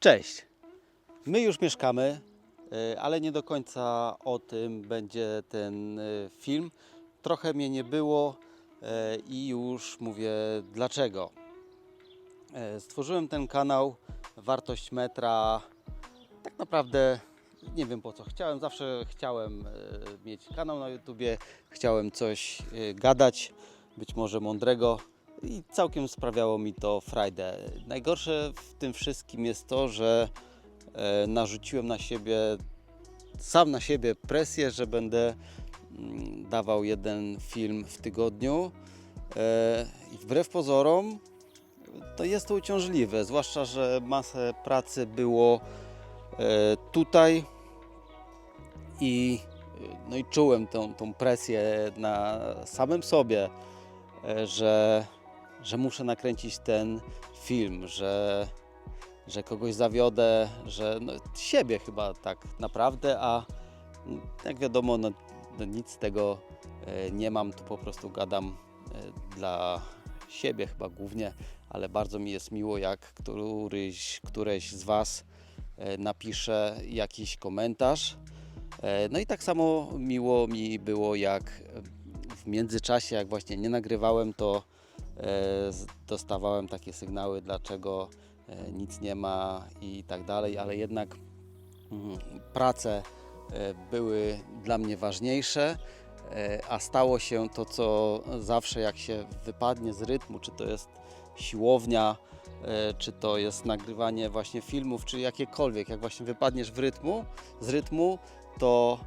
Cześć. My już mieszkamy, y, ale nie do końca o tym będzie ten y, film. Trochę mnie nie było y, i już mówię dlaczego. Stworzyłem ten kanał Wartość Metra. Tak naprawdę nie wiem po co. Chciałem, zawsze chciałem mieć kanał na YouTubie, chciałem coś gadać, być może mądrego i całkiem sprawiało mi to frajdę. Najgorsze w tym wszystkim jest to, że e, narzuciłem na siebie, sam na siebie presję, że będę mm, dawał jeden film w tygodniu. E, I wbrew pozorom to jest to uciążliwe, zwłaszcza, że masę pracy było e, tutaj i, no i czułem tą, tą presję na samym sobie, że, że muszę nakręcić ten film, że, że kogoś zawiodę, że no, siebie chyba tak naprawdę, a jak wiadomo, no, no nic z tego e, nie mam, tu po prostu gadam e, dla siebie chyba głównie, ale bardzo mi jest miło, jak któryś, któreś z Was e, napisze jakiś komentarz. No i tak samo miło mi było, jak w międzyczasie, jak właśnie nie nagrywałem, to dostawałem takie sygnały, dlaczego e, nic nie ma i tak dalej, ale jednak mm, prace e, były dla mnie ważniejsze, e, a stało się to, co zawsze jak się wypadnie z rytmu, czy to jest siłownia, e, czy to jest nagrywanie właśnie filmów, czy jakiekolwiek, jak właśnie wypadniesz w rytmu, z rytmu, to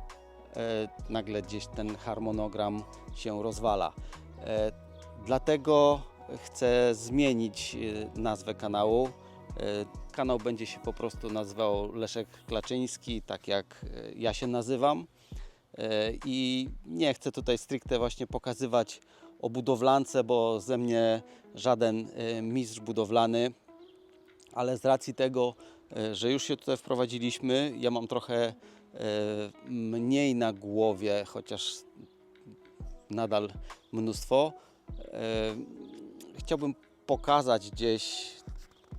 e, nagle gdzieś ten harmonogram się rozwala. Dlatego chcę zmienić e, nazwę kanału. E, Kanał będzie się po prostu nazywał Leszek Klaczyński, tak jak e, ja się nazywam. I nie chcę tutaj stricte właśnie pokazywać o budowlance, bo ze mnie żaden mistrz budowlany, ale z racji tego, że już się tutaj wprowadziliśmy, ja mam trochę mniej na głowie, chociaż nadal mnóstwo. Chciałbym pokazać gdzieś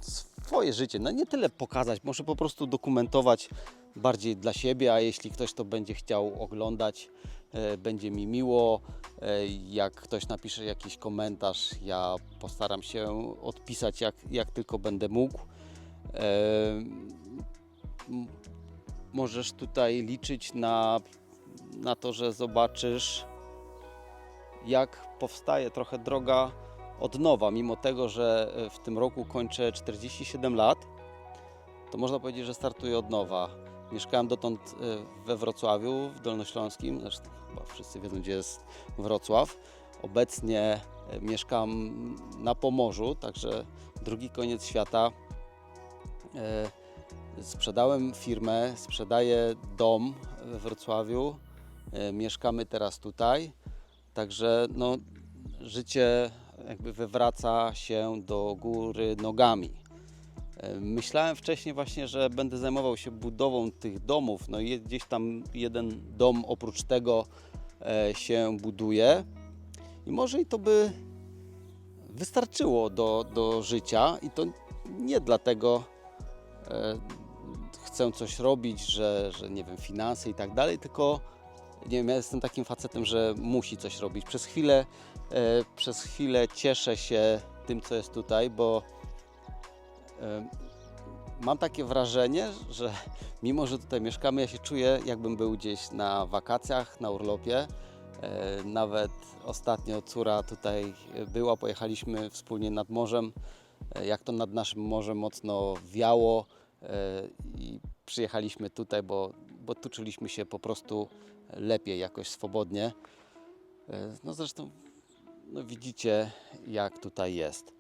swoje życie. No nie tyle pokazać, może po prostu dokumentować bardziej dla siebie, a jeśli ktoś to będzie chciał oglądać, e, będzie mi miło. E, Jak ktoś napisze jakiś komentarz, ja postaram się odpisać jak, jak tylko będę mógł. Możesz tutaj liczyć na, na to, że zobaczysz, jak powstaje trochę droga od nowa. Mimo tego, że e, w tym roku kończę 47 lat, to można powiedzieć, że startuję od nowa. Mieszkałem dotąd e, we Wrocławiu, w Dolnośląskim, zresztą chyba wszyscy wiedzą, gdzie jest Wrocław. Obecnie e, mieszkam na Pomorzu, także drugi koniec świata. Sprzedałem firmę, sprzedaję dom we Wrocławiu. Mieszkamy teraz tutaj. Także no, życie jakby wywraca się do góry nogami. E, Myślałem wcześniej właśnie, że będę zajmował się budową tych domów. No i gdzieś tam jeden dom oprócz tego e, się buduje. I może i to by wystarczyło do, do życia. I to nie dlatego e, chcę coś robić, że, że nie wiem, finanse i tak dalej, tylko nie wiem, ja jestem takim facetem, że musi coś robić. Przez chwilę, e, przez chwilę cieszę się tym, co jest tutaj, bo e, mam takie wrażenie, że mimo, że tutaj mieszkamy, ja się czuję, jakbym był gdzieś na wakacjach, na urlopie. E, Nawet ostatnio córa tutaj była, pojechaliśmy wspólnie nad morzem. E, Jak to nad naszym morzem mocno wiało e, i przyjechaliśmy tutaj, bo, bo tu czuliśmy się po prostu lepiej, jakoś swobodnie. E, No zresztą no widzicie, jak tutaj jest.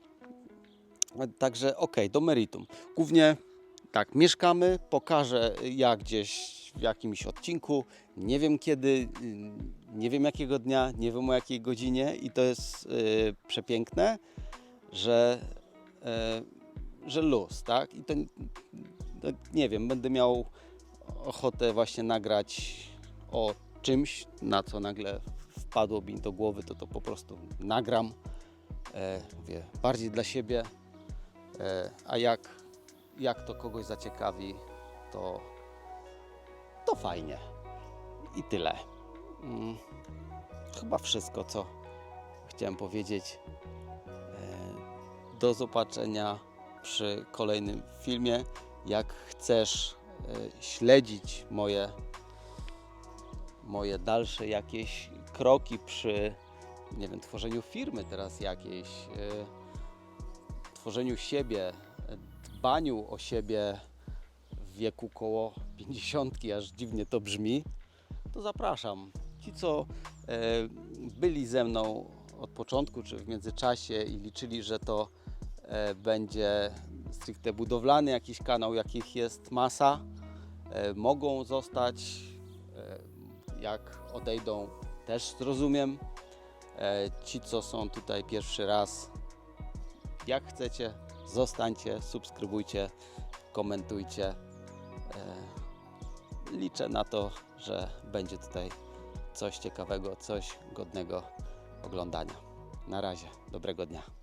E, Także okej, do meritum. Głównie tak, mieszkamy, pokażę jak gdzieś w jakimś odcinku, nie wiem kiedy, y, nie wiem jakiego dnia, nie wiem o jakiej godzinie i to jest y, przepiękne, że, y, że luz, tak? I to no, nie wiem, będę miał ochotę właśnie nagrać o czymś, na co nagle wpadło mi do głowy, to to po prostu nagram. E, mówię, bardziej dla siebie, e, a jak jak to kogoś zaciekawi, to, to fajnie. I tyle. Mm, Chyba wszystko, co chciałem powiedzieć. E, Do zobaczenia przy kolejnym filmie. Jak chcesz śledzić moje, moje dalsze jakieś kroki przy nie wiem, tworzeniu firmy teraz jakiejś, e, tworzeniu siebie, dbaniu o siebie w wieku koło 50, aż dziwnie to brzmi, to zapraszam. Ci, co e, byli ze mną od początku, czy w międzyczasie i liczyli, że to będzie stricte budowlany jakiś kanał, jakich jest masa, e, mogą zostać. E, jak odejdą, też zrozumiem. E, ci, co są tutaj pierwszy raz, jak chcecie, zostańcie, subskrybujcie, komentujcie. Liczę na to, że będzie tutaj coś ciekawego, coś godnego oglądania. Na razie, dobrego dnia.